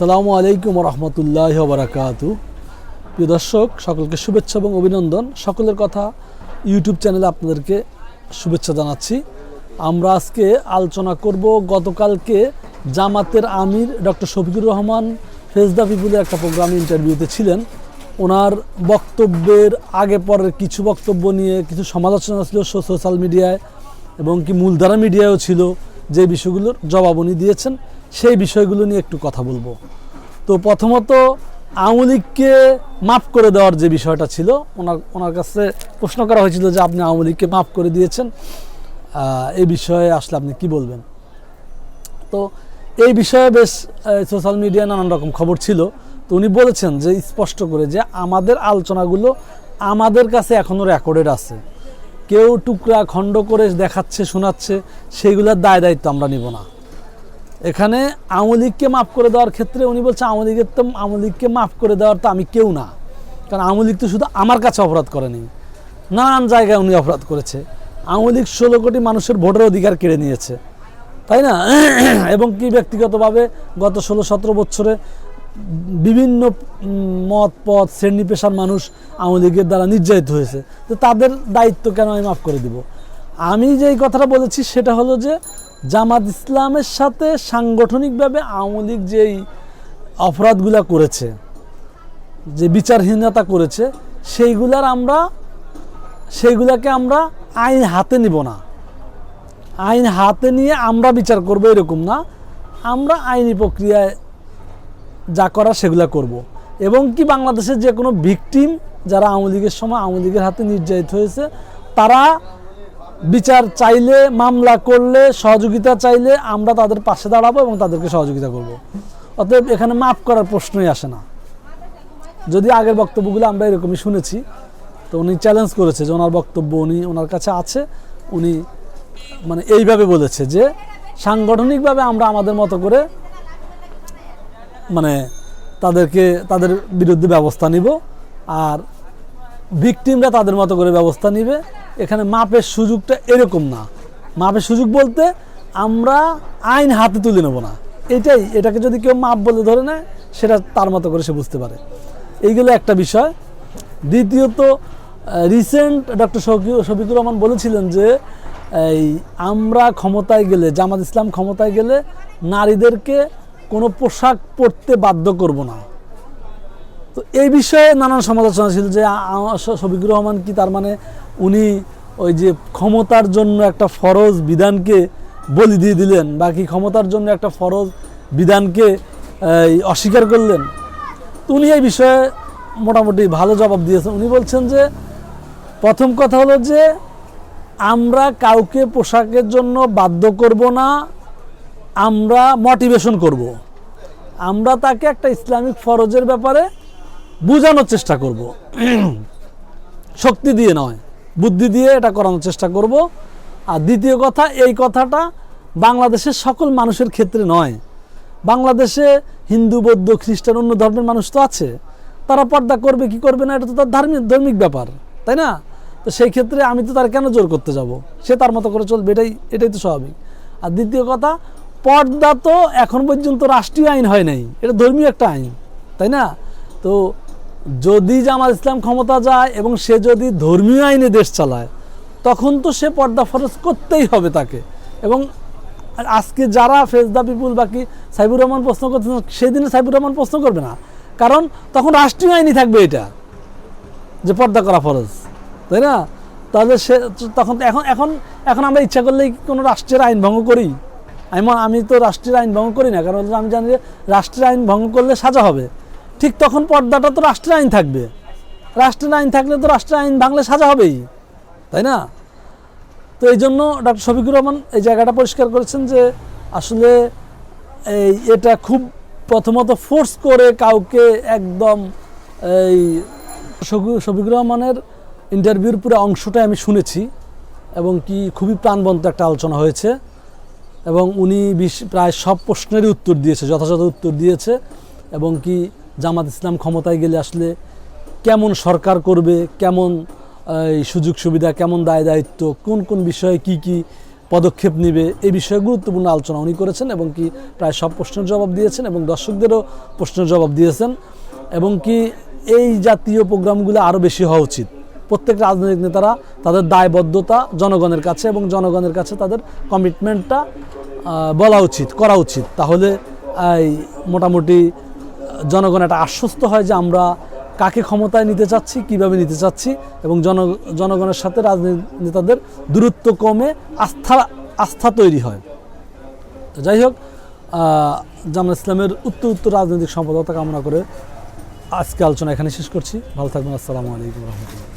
সালামু আলাইকুম রহমতুল্লাহ বারাকাতু প্রিয় দর্শক, সকলকে শুভেচ্ছা এবং অভিনন্দন। সকলের কথা ইউটিউব চ্যানেলে আপনাদেরকে শুভেচ্ছা জানাচ্ছি। আমরা আজকে আলোচনা করব গতকালকে জামাতের আমির doctor Shafiqur Rahman face the পিপুলের একটা প্রোগ্রামে ইন্টারভিউতে ছিলেন। ওনার বক্তব্যের আগে পরের কিছু বক্তব্য নিয়ে কিছু সমালোচনা ছিল সোশ্যাল মিডিয়ায় এবং কি মূলধারা মিডিয়ায়ও ছিল যে বিষয়গুলোর জবাব উনি দিয়েছেন। সেই বিষয়গুলো নিয়ে একটু কথা বলব। তো প্রথমত, আওয়ামী লীগকে মাফ করে দেওয়ার যে বিষয়টা ছিল, ওনার ওনার কাছে প্রশ্ন করা হয়েছিল যে আপনি আওয়ামী লীগকে মাফ করে দিয়েছেন। এই বিষয়ে আসলে আপনি কি বলবেন? তো এই বিষয়ে বেশ সোশ্যাল মিডিয়ায় নানান রকম খবর ছিল। তো উনি বলেছেন যে, স্পষ্ট করে যে আমাদের আলোচনাগুলো আমাদের কাছে এখনও রেকর্ডেড আছে। কেউ টুকরা খণ্ড করে দেখাচ্ছে, শোনাচ্ছে সেইগুলোর দায় দায়িত্ব আমরা নিব না। এখানে আওয়ামী লীগকে মাফ করে দেওয়ার ক্ষেত্রে উনি বলছে, আওয়ামী লীগের তো, আওয়ামী লীগকে মাফ করে দেওয়ার তো আমি কেউ না। কারণ আওয়ামী লীগ তো শুধু আমার কাছে অপরাধ করেনি, নানান জায়গায় উনি অপরাধ করেছে। আওয়ামী লীগ ষোলো কোটি মানুষের ভোটের অধিকার কেড়ে নিয়েছে, তাই না? এবং কি ব্যক্তিগতভাবে গত ষোলো সতেরো বছরে বিভিন্ন মত, পথ, শ্রেণি পেশার মানুষ আওয়ামী লীগের দ্বারা নির্যাতিত হয়েছে। তো তাদের দায়িত্ব কেন আমি মাফ করে দিব? আমি যেই কথাটা বলেছি সেটা হলো যে জামাত ইসলামের সাথে সাংগঠনিকভাবে আওয়ামী লীগ যেই অপরাধগুলো করেছে, যে বিচারহীনতা করেছে, সেইগুলার আমরা, সেইগুলাকে আমরা আইন হাতে নিব না আইন হাতে নিয়ে আমরা বিচার করব এরকম না আমরা আইনি প্রক্রিয়ায় যা করা সেগুলা করব। এবং কি বাংলাদেশের যে কোনো ভিকটিম যারা আওয়ামী লীগের সময় আওয়ামী লীগের হাতে নির্যাতিত হয়েছে, তারা বিচার চাইলে, মামলা করলে, সহযোগিতা চাইলে আমরা তাদের পাশে দাঁড়াবো এবং তাদেরকে সহযোগিতা করব। অতএব এখানে মাফ করার প্রশ্নই আসে না। যদি আগের বক্তব্যগুলো আমরা এরকমই শুনেছি, তো উনি চ্যালেঞ্জ করেছে যে ওনার বক্তব্য উনি, ওনার কাছে আছে। উনি মানে এইভাবে বলেছে যে, সাংগঠনিকভাবে আমরা আমাদের মতো করে মানে তাদেরকে, তাদের বিরুদ্ধে ব্যবস্থা নিব। আর ভিকটিমরা তাদের মতো করে ব্যবস্থা নিবে। এখানে মাপের সুযোগটা এরকম না। মাপের সুযোগ বলতে আমরা আইন হাতে তুলে নেব না। এটাই, এটাকে যদি কেউ মাপ বলে ধরে নেয়, সেটা তার মতো করে সে বুঝতে পারে। এইগুলো একটা বিষয়। দ্বিতীয়ত রিসেন্ট ডক্টর শফিকুর রহমান বলেছিলেন যে, এই আমরা ক্ষমতায় গেলে, জামাত ইসলাম ক্ষমতায় গেলে নারীদেরকে কোনো পোশাক পরতে বাধ্য করব না। তো এই বিষয়ে নানান সমালোচনা ছিল যে শফিকুর রহমান কি তার মানে উনি ওই যে ক্ষমতার জন্য একটা ফরজ বিধানকে বলি দিয়ে দিলেন, বা কি ক্ষমতার জন্য একটা ফরজ বিধানকে অস্বীকার করলেন তো উনি এই বিষয়ে মোটামুটি ভালো জবাব দিয়েছেন উনি বলছেন যে, প্রথম কথা হলো যে, আমরা কাউকে পোশাকের জন্য বাধ্য করব না, আমরা মোটিভেশন করব। আমরা তাকে একটা ইসলামিক ফরজের ব্যাপারে বোঝানোর চেষ্টা করব। শক্তি দিয়ে নয়, বুদ্ধি দিয়ে এটা করানোর চেষ্টা করব। আর দ্বিতীয় কথা, এই কথাটা বাংলাদেশের সকল মানুষের ক্ষেত্রে নয়। বাংলাদেশে হিন্দু, বৌদ্ধ, খ্রিস্টান, অন্য ধর্মের মানুষ তো আছে। তারা পর্দা করবে, কি করবে না, এটা তো তার ধার্মিক, ধর্মিক ব্যাপার, তাই না? তো সেই ক্ষেত্রে আমি তো তার কেন জোর করতে যাব? সে তার মতো করে চলবে, এটাই এটাই তো স্বাভাবিক। আর দ্বিতীয় কথা, পর্দা তো এখন পর্যন্ত রাষ্ট্রীয় আইন হয় নাই। এটা ধর্মীয় একটা আইন, তাই না? তো যদি জামাত ইসলাম ক্ষমতা যায় এবং সে যদি ধর্মীয় আইনে দেশ চালায়, তখন তো সে পর্দা ফরজ করতেই হবে তাকে। এবং আজকে যারা ফেজদা পিপুল বাকি সাইবুর রহমান প্রশ্ন করছেন সেদিনে সাইবুর রহমান প্রশ্ন করবে না। কারণ তখন রাষ্ট্রীয় আইনই থাকবে এটা, যে পর্দা করা ফরজ। তাই না? তাহলে সে তখন এখন এখন এখন আমরা ইচ্ছা করলেই কোনো রাষ্ট্রের আইন ভঙ্গ করি। আমি আমি তো রাষ্ট্রের আইন ভঙ্গ করি না, কারণ আমি জানি যে রাষ্ট্রের আইন ভঙ্গ করলে সাজা হবে। ঠিক তখন পর্দাটা তো রাষ্ট্রের আইন থাকবে। রাষ্ট্রের আইন থাকলে তো রাষ্ট্রের আইন ভাঙলে সাজা হবেই, তাই না? তো এই জন্য ডক্টর শফিকুর রহমান এই জায়গাটা পরিষ্কার করেছেন যে আসলে এই এটা খুব প্রথমত ফোর্স করে কাউকে একদম এই শফি- শফিকুর রহমানের ইন্টারভিউর পুরো অংশটাই আমি শুনেছি এবং কি খুবই প্রাণবন্ত একটা আলোচনা হয়েছে এবং উনি বিশ- প্রায় সব প্রশ্নেরই উত্তর দিয়েছে, যথাযথ উত্তর দিয়েছে এবং কি জামাত ইসলাম ক্ষমতায় গেলে আসলে কেমন সরকার করবে, কেমন, এই সুযোগ সুবিধা, কেমন দায় দায়িত্ব, কোন কোন বিষয়ে কি কি পদক্ষেপ নেবে, এই বিষয়ে গুরুত্বপূর্ণ আলোচনা উনি করেছেন এবং কি প্রায় সব প্রশ্নের জবাব দিয়েছেন এবং দর্শকদেরও প্রশ্নের জবাব দিয়েছেন এবং কি এই জাতীয় প্রোগ্রামগুলো আরও বেশি হওয়া উচিত। প্রত্যেক রাজনৈতিক নেতারা তাদের দায়বদ্ধতা জনগণের কাছে এবং জনগণের কাছে তাদের কমিটমেন্টটা বলা উচিত, করা উচিত। তাহলে মোটামুটি জনগণ এটা আশ্বস্ত হয় যে আমরা কাকে ক্ষমতায় নিতে চাচ্ছি, কীভাবে নিতে চাচ্ছি এবং জন, জনগণের সাথে রাজনীতি নেতাদের দূরত্ব কমে আস্থা আস্থা তৈরি হয়। যাই হোক জামাল ইসলামের উত্তর উত্তর রাজনৈতিক সম্পদতা কামনা করে আজকে আলোচনা এখানে শেষ করছি। ভালো থাকবেন, আসসালামু আলাইকুম রহমতুল্লাহ।